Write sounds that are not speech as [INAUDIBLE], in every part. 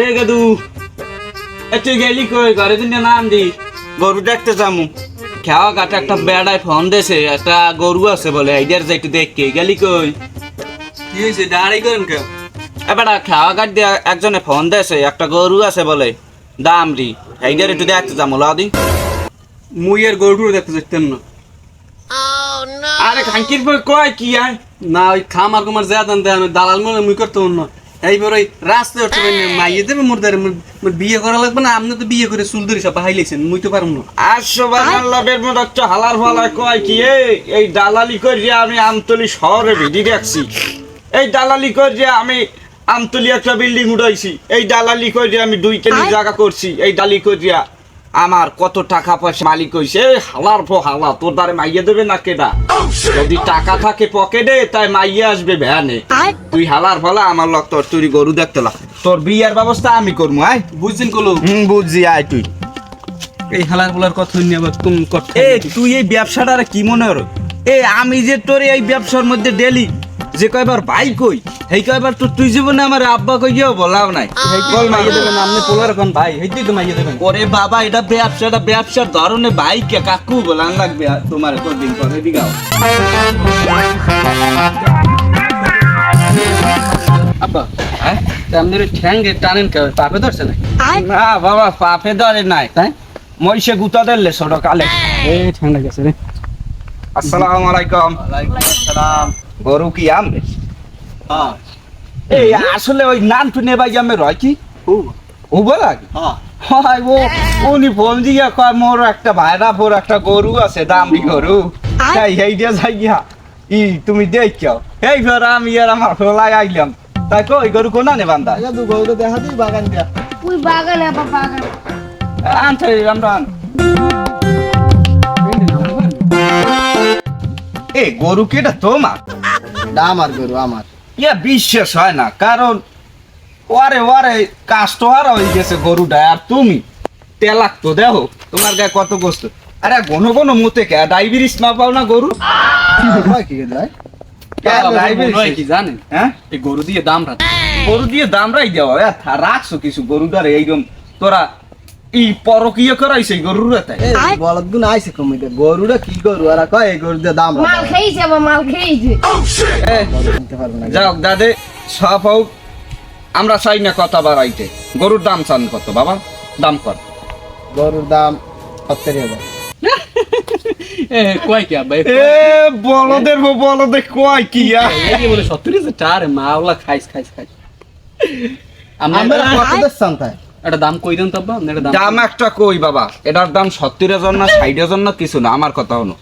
এ গেদু এ গেলি কই? ঘরে দিন নাম দি গরু দেখতে যামু। খাওয়া কাটা একটা বেড়ায় ফোন দেছে একটা গরু আছে বলে এইটার যে একটু দেখকে গেলি কই? কি হয়েছে? দাঁড়াই করেন কেউ এ খাওয়া কাট দিয়ে একজনে ফোন দেছে একটা গরু আছে বলে দামরি এইটার একটু দেখতে যামু লাদি মুই আর গরুটুর দেখতে যেতেন না। আরে খাঙ্কির কয় কি আয় না ওই খামার কুমার যা দান আমি দালাল মনে মুই করতে অন্য এইবার ওই রাস্তায় উঠতে পারি মাইয়ে দেবে মোর দ্বারে মোর- মোর বিয়ে করা লাগবে না আপনি তো বিয়ে করে চুল ধরে সব হাইলেছেন মুই তো পারব না। আসো বাংলাদেশের মতো একটা হালার ফালা কয় কি এ এই দালালি করে আমি আমতলি শহরে ভিডি রাখছি এই দালালি করে আমি আমতলি একটা বিল্ডিং উঠাইছি এই দালালি করে আমি দুই কেজি জায়গা করছি এই দালি করিয়া আমার কত টাকা পয়সা মালিক হইছে? হালার পো হালা তোর দ্বারে মাইয়ে দেবে না কেডা? যদি টাকা থাকে পকেটে তাই মাইয়ে আসবে ভ্যানে। তুই হালার ফলা আমার লগ তোর তুই গরু দেখতে লাগ। তোর বিয়ের ব্যবস্থা আমি করব আয়। বুঝছেন কলো? হুম বুঝছি আয় তুই। এই হালারগুলার কথা নিয়ে আবার তুম কথা এ তুই এই ব্যবসাটা কি মনে হলো এ আমি যে তোর এই ব্যবসার মধ্যে ডেলি যে কয়বার ভাই কই সেই কয়বার তো তুই জীবনে আমার আব্বা কই গিয়েও বলাও নাই। বল মাইয়ে দেবেন আপনি পোলার এখন ভাই হেইতেই তো মাইয়ে দেবেন। ওরে বাবা এটা ব্যবসাটা ব্যবসার ধরনে ভাই কে কাকু বলান লাগবে আর তোমার কদিন পরে দিগাও আব্বা হ্যাঁ? আপনি ঠ্যাঙ্গে টানেন কে পাপে ধরছে নাকি? না বাবা পাপে ধরে নাই। তাই? মইসে গুতা দিলে ছোট কালে। এই ঠ্যাংটা গেছে রে। আসসালামু আলাইকুম। সালাম গরু কি আম? হ্যাঁ। এই আসলে ওই নান টুনে ভাই আমি রয় কি ও ও বলাগে হ্যাঁ। হয় ও উনি ফোন দিয়া কয় মোর একটা ভাইরা ফোর একটা গরু আছে দামি গরু। তাই এই দিয়ে যাইয়া ই তুমি দেখছ এই ফের আমি আর আমার ফলাই আইলাম। তাই কই গরু কোনা নে বান্দা? দু গরু দেখা দিই বাগান দিয়া। ওই বাগানে আবার বাগান। আমরা আন। এ গরু কেটা তোমার? আমার গরু আমার। ইয়া বিশ্বাস হয় না কারণ ওরে কাস্টমার হয়ে গেছে গরুটা আর তুমি? তেলাক তো দেখো তোমার গায়ে কত গোস্ত। আরে ঘন ঘন মুতে কে ডায়াবেটিস না পাও না গরু? হয় কি ডায়াবেটিস কি জানেন? হ্যাঁ? এই গরু দিয়ে দাম রাখ গরু দিয়ে দামরাই দেওয়া এ, রাখছো কিছু গরুটারে এইরকম তোরা ই পরকীয় করাইছে গরুর তাই বলদ গুণ আইছে কমিতে গরুটা কি গরু? আর কয় এই গরু দিয়ে দাম মাল খেয়েছে আবার মাল খেয়েছে না। যাও দাদে সব হোক। আমরা চাই না কথা বাড়াইতে। গরুর দাম চান কত বাবা? দাম কর। গরুর দাম সত্তর হাজার। এ কয় কি আব্বা বলদের বলদে কয় কি সত্তর হাজার মাওলা খাইস খাইস খাইস। আমরা কত দিচ্ছেন তাই? একটা দাম কই দেন তো আব্বা? দাম দাম একটা কই বাবা? এটার দাম সত্তর হাজার না ষাট হাজার না কিছু না আমার কথা হলো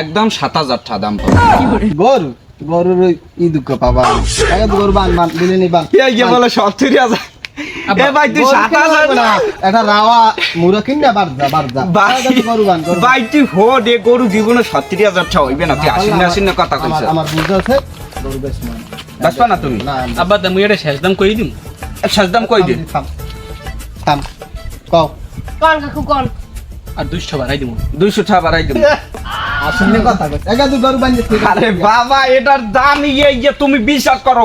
একদম সাত হাজার টা দাম। গরু? গরুর ই দুঃখ পাবা গরু বান বান দিলে নি বান। এই যে বলে সত্তর হাজার। এ ভাই তুই সাত হাজার না। এটা রাওয়া মুরা কিনা গরু বান গরু বান। ভাই তুই হো দে গরু জীবনে সত্তর হাজার টা হইবে না। তুই আসিন আসিন না কথা আমার কইছ। আমার বুঝ আছে গরু বেশ না। বাসবা না তুমি? আব্বা দাম এটা শেষ দাম কই দিম? শেষ দাম কই দিন থাম। কও। কন কাকু কন। আর দুইশো বাড়াই দিব দুইশো টাকা বাড়াই দেবো [LAUGHS] আসলে কথা কইছ গরু আরে বাবা এটার দাম ইয়ে ইয়ে তুমি বিশ্বাস করো।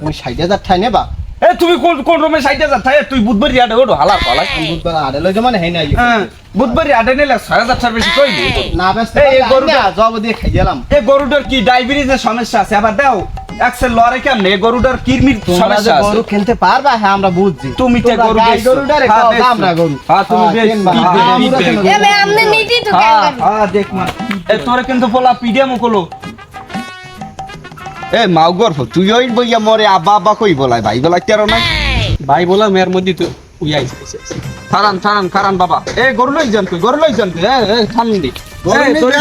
তুমি ষাট হাজার ঠাই নেবা। এ তুমি কোন কোন রুমে সাইডে যা থাকে তুই বুধবার ইয়াডে ওঠো হালা পালাই। বুধবার আড়ে লইছে মানে হেই নাই। হ্যাঁ বুধবার ইয়াডে নিলে ছয় হাজার টাকা বেশি কই? না ব্যস্ত এই, এই গরুটা- জব দিয়ে খাই গেলাম এ গরুটার কি ডায়াবেটিসের সমস্যা আছে? আবার দাও। এক্সেল লড়ে কেমনে গরুটার কিরমির সমস্যা আছে? গরু কিনতে পারবা হ্যাঁ আমরা বুঝছি। তুমি তো গরু। গরুটারে হ্যাঁ, খাও, আমরা গরু। হ্যাঁ, তুমি? এ ভাই আমনে নিটি তো কেন হ্যাঁ দেখ মা। এ তোরে কিন্তু পোলা পিডিয়া মুকলো এ মাও গর্ভ তুই ওই বইয়া মরে আব্বা আব্বা কই বলাই? ভাই বলাই তেরো নাই। ভাই বলা মেয়ের মধ্যে তো উই আইছে। আইছে, আইছে। খারান খারান খারান বাবা। এ গরু লই যান তুই গরু লই যান তুই। এ এ থাম দি। গরু ধর।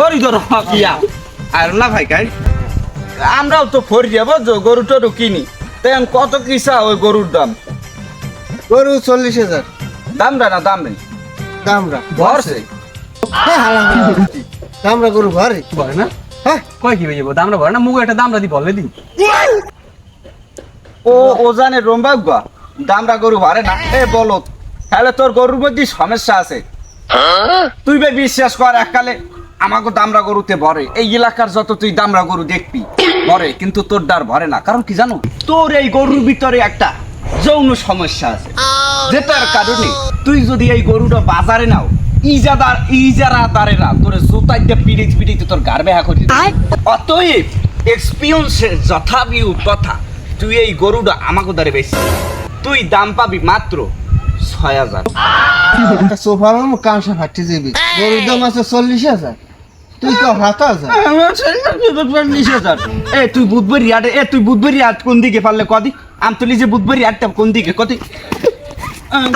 গরু ধর কিয়া আর না ভাই কাই আমরাও তো ফরি যাব যে গরু টরু কিনি। তেন কত কিসা ওই গরুর দাম? গরু চল্লিশ হাজার। দামরা না দাম নেই দামরা ভরছে? হ্যাঁ হালা দামরা গরু ঘরে বলে না? হ্যাঁ। কয় কি ভাই দামরা বলে না? মুখ একটা দামরা দি বলে দিন ও ও জানে রম্বাগুয়া দামরা গরু ভারে না। এ বলো। তাহলে তোর গরুর মধ্যে সমস্যা আছে? তুই বে বিশ্বাস কর এককালে আমাকে দামরা গরুতে ভরে। এই এলাকার যত তুই দামরা গরু দেখবি ভরে কিন্তু তোর ডার ভরে না। কারণ কি জানো? তোর এই গরুর ভিতরে একটা যৌন সমস্যা আছে। যেটার কারণে তুই যদি এই গরুটা বাজারে নাও ইজাদার ইজারাদারেরা তোর জোতাইতে পিড়িত পিড়িতে তোর গার বেহা করে। অতএব এক্সপিরিয়েন্সের যথাবিউ তথা তুই এই গরুটা আমাকে দ্বারে বেশি তুই দাম পাবি মাত্র ছয় হাজার। সোফার কাঁসা ফাটি যাবি? গরুর দাম আছে চল্লিশ হাজার। তুই তো হাত হাজার। এ তুই বুধবার ইয়াটে এ তুই বুধবার ইয়াট কোন দিকে পারলে কদি আমতলি যে বুধবার ইয়াটটা কোন দিকে কদি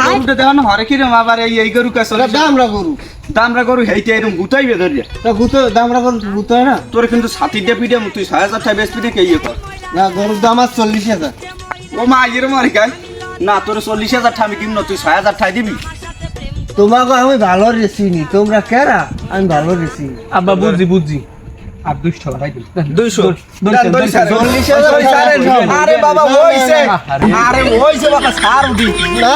গরুটা দেখো না হরে কিরম আবার এই এই গরু কাছে দামরা গরু। দামরা গরু হেইতে এরকম গুতাইবে ধরিয়া তা গুতো দামরা গরু গুতো হয় না। তোর কিন্তু সাথী দিয়ে পিঠে তুই ছয় হাজার টাকা বেসবি না কে ইয়ে কর। না গরুর দাম আছে চল্লিশ হাজার। ও মা ইয়ের মারি গাই না তোর চল্লিশ হাজার টাকা আমি কিন তুই ছয় হাজার টাকা দিবি তোমাকে আমি ভালো রেসিনি তোমরা কেরা আমি ভালো রেসিনি আব্বা বুঝছি বুঝছি আর দুইশো রাখি দুইশো আরে বাবা হইছে আরে হইছে বাবা সার না